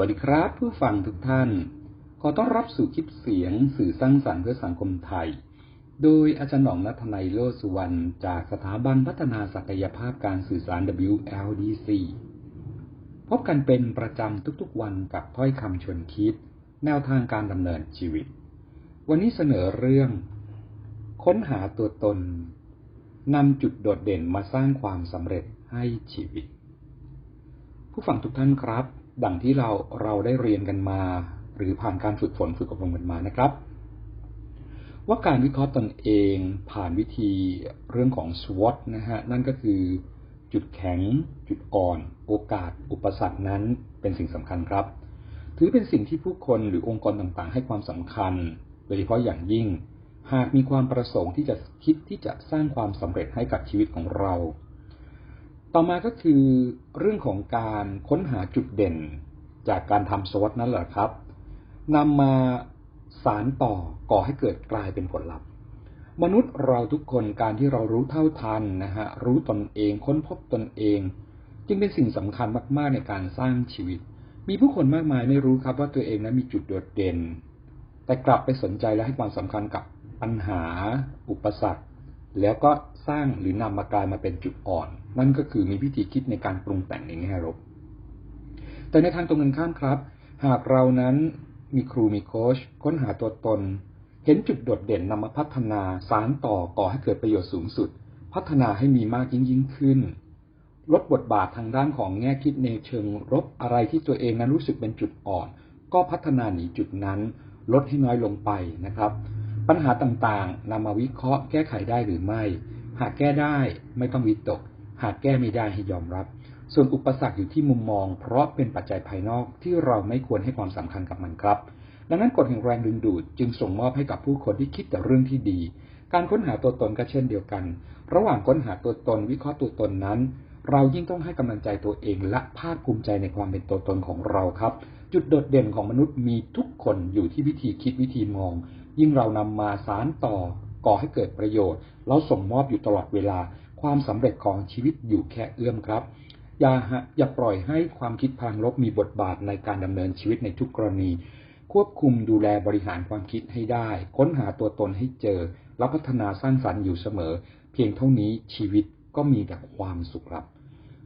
วัสดีครับผู้ฟังทุกท่าน ขอต้อนรับสู่คลิปเสียงสื่อสร้างสรรค์เพื่อสังคมไทย โดยอาจารย์หนองนัทนัยโลสุวรรณจากสถาบันพัฒนาศักยภาพการสื่อสาร WLDC พบกันเป็นประจำทุกๆวันกับถ้อยคำชวนคิด แนวทางการดำเนินชีวิต วันนี้เสนอเรื่อง ค้นหาตัวตนนำจุดโดดเด่นมาสร้างความสำเร็จให้ชีวิต ผู้ฟังทุกท่านครับ ดังที่เราเราได้เรียนกันมา หรือผ่านการฝึกฝนฝึกอบรมกันมานะครับ ว่าการวิเคราะห์ตนเองผ่านวิธีเรื่องของ SWOT นะฮะนั่นก็คือ จุดแข็ง จุดอ่อน โอกาส อุปสรรคนั้นเป็นสิ่งสำคัญครับ ถือเป็นสิ่งที่ผู้คนหรือองค์กรต่างๆ ให้ความสำคัญ โดยเฉพาะอย่างยิ่ง หากมีความประสงค์ที่จะคิดที่จะสร้างความสำเร็จให้กับชีวิตของเรา ต่อมาก็คือเรื่องของการค้นหาจุดเด่นจากการทำสวอตนั่นแหละครับนำมาสารต่อก่อให้เกิดกลายเป็นผลลัพธ์มนุษย์เราทุกคนการที่เรารู้เท่าทันนะฮะรู้ตนเองค้นพบตนเอง จึงเป็นสิ่งสำคัญมากๆในการสร้างชีวิต มีผู้คนมากมายไม่รู้ครับว่าตัวเองนั้นมีจุดโดดเด่น แต่กลับไปสนใจและให้ความสำคัญกับปัญหา อุปสรรค แล้วก็สร้างหรือนำมากลายมาเป็นจุดอ่อน นั่นก็คือมีวิธีคิดในการปรุงแต่งในแง่ลบแต่ในทางตรงกันข้ามครับ หากเรานั้นมีครูมีโค้ชค้นหาตัวตน เห็นจุดโดดเด่นนำมาพัฒนาสารต่อก่อให้เกิดประโยชน์สูงสุด พัฒนาให้มีมากยิ่งยิ่งขึ้น ลดบทบาททางด้านของแง่คิดในเชิงลบอะไรที่ตัวเองนั้นรู้สึกเป็นจุดอ่อน ก็พัฒนาหนีจุดนั้น ลดให้น้อยลงไปนะครับ ปัญหาต่างๆนำมาวิเคราะห์แก้ไขได้หรือไม่ หากแก้ได้ไม่ต้องวิตก หากแก้ไม่ได้ให้ยอมรับ ส่วนอุปสรรคอยู่ที่มุมมอง เพราะเป็นปัจจัยภายนอกที่เราไม่ควรให้ความสำคัญกับมันครับ ดังนั้นกฎแห่งแรงดึงดูดจึงส่งมอบให้กับผู้คนที่คิดแต่เรื่องที่ดี การค้นหาตัวตนก็เช่นเดียวกัน ระหว่างค้นหาตัวตนวิเคราะห์ตัวตนนั้น เรายิ่งต้องให้กำลังใจตัวเองและภาคภูมิใจในความเป็นตัวตนของเราครับ จุดโดดเด่นของมนุษย์มีทุกคนอยู่ที่วิธีคิดวิธีมอง ยิ่งเรานำมาสารต่อก่อให้เกิดประโยชน์ เราส่งมอบอยู่ตลอดเวลา ความสำเร็จของชีวิตอยู่แค่เอื้อมครับ อย่าอย่าปล่อยให้ความคิดพางลบมีบทบาทในการดำเนินชีวิตในทุกกรณี ควบคุมดูแลบริหารความคิดให้ได้ ค้นหาตัวตนให้เจอ แล้วพัฒนาสร้างสรรค์อยู่เสมอ เพียงเท่านี้ชีวิตก็มีแต่ความสุขครับ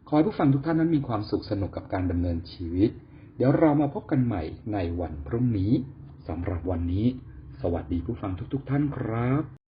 ขอให้ผู้ฟังทุกท่านนั้นมีความสุขสนุกกับการดำเนินชีวิต เดี๋ยวเรามาพบกันใหม่ในวันพรุ่งนี้สำหรับวันนี้ สวัสดีผู้ฟังทุก ๆ ท่านครับ